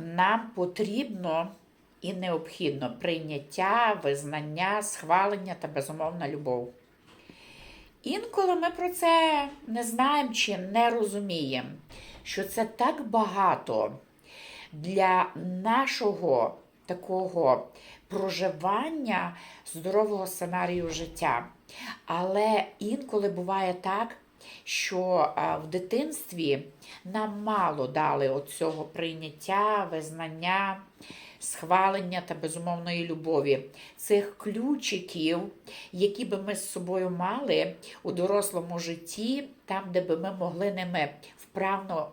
нам потрібно і необхідно прийняття, визнання, схвалення та безумовна любов. Інколи ми про це не знаємо чи не розуміємо, що це так багато для нашого такого проживання здорового сценарію життя. Але інколи буває так, що в дитинстві нам мало дали оцього прийняття, визнання, схвалення та безумовної любові, цих ключиків, які би ми з собою мали у дорослому житті, там, де би ми могли ними вправно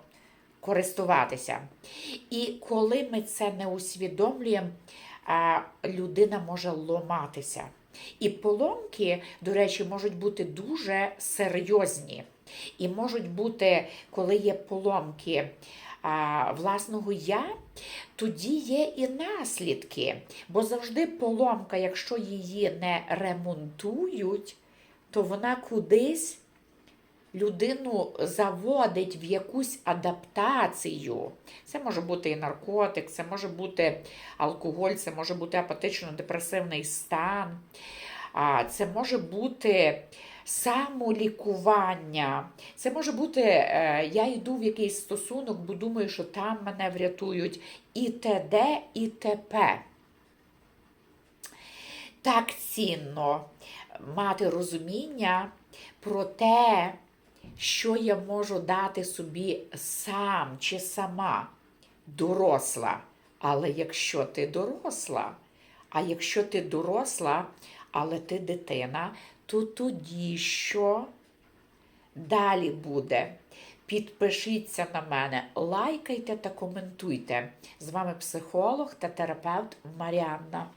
користуватися. І коли ми це не усвідомлюємо, людина може ломатися. І поломки, до речі, можуть бути дуже серйозні. І можуть бути, коли є поломки а, власного я, тоді є і наслідки. Бо завжди поломка, якщо її не ремонтують, то вона кудись людину заводить в якусь адаптацію. Це може бути і наркотик, це може бути алкоголь, це може бути апатично-депресивний стан, це може бути самолікування. Це може бути, е, я йду в якийсь стосунок, бо думаю, що там мене врятують і т.д. і т.п. Так цінно мати розуміння про те, що я можу дати собі сам чи сама доросла. Але якщо ти доросла, а якщо ти доросла, але ти дитина, то тоді що далі буде? Підпишіться на мене, лайкайте та коментуйте. З вами психолог та терапевт Маріанна.